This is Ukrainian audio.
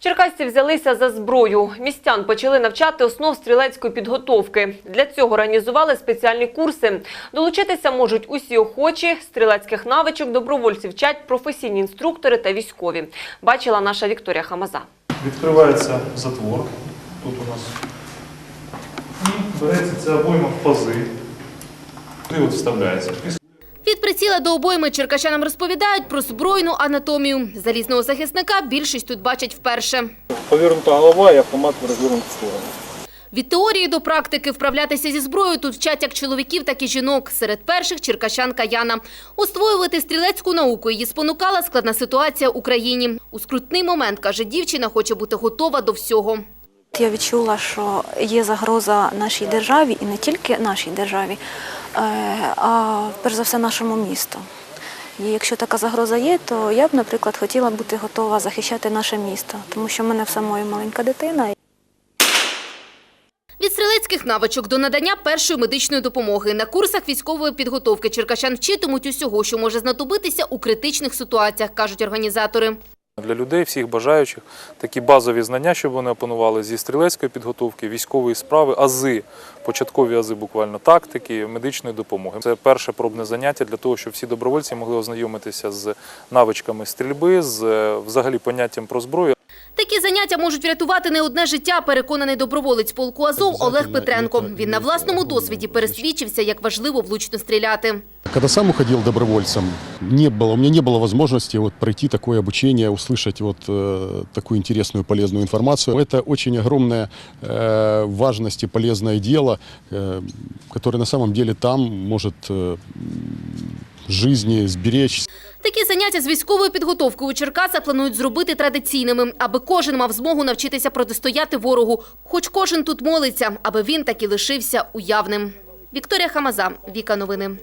Черкасці взялися за зброю. Містян почали навчати основ стрілецької підготовки. Для цього організували спеціальні курси. Долучитися можуть усі охочі. Стрілецьких навичок добровольців вчать професійні інструктори та військові. Бачила наша Вікторія Хамаза. Відкривається затвор. Тут у нас. І береться ця обойма в пази. І от вставляється. Від до обойми черкащанам розповідають про збройну анатомію. Залізного захисника більшість тут бачать вперше. Повернута голова і автомат в сторону. Від теорії до практики вправлятися зі зброєю тут вчать як чоловіків, так і жінок. Серед перших черкащанка Яна. Освоювати стрілецьку науку її спонукала складна ситуація в Україні. У скрутний момент, каже дівчина, хоче бути готова до всього. Я відчула, що є загроза нашій державі і не тільки нашій державі, е, а перш за все нашому місту. І якщо така загроза є, то я б, наприклад, хотіла бути готова захищати наше місто, тому що в мене в самої маленька дитина. Від стрілецьких навичок до надання першої медичної допомоги на курсах військової підготовки черкащан вчитимуть усього, що може знадобитися у критичних ситуаціях, кажуть організатори. Для людей, всіх бажаючих, такі базові знання, щоб вони опанували зі стрілецької підготовки, військової справи, ази, початкові ази буквально тактики, медичної допомоги. Це перше пробне заняття для того, щоб всі добровольці могли ознайомитися з навичками стрільби, з е, взагалі поняттям про зброю Такі заняття можуть врятувати не одне життя, переконаний доброволець полку Азов Олег Петренко. Він на власному досвіді пересвідчився, як важливо влучно стріляти. Когда сам уходил добровольцем, не было, у меня не было возможности вот пройти такое обучение, услышать вот э, такую интересную, полезную информацию. Это очень огромная э, важность и полезное дело, э, которое на самом деле там может э, жизни сберечь. Такі заняття з військовою підготовкою у Черкаса планують зробити традиційними, аби кожен мав змогу навчитися протистояти ворогу. Хоч кожен тут молиться, аби він таки лишився уявним. Вікторія Хамаза, Віка Новини.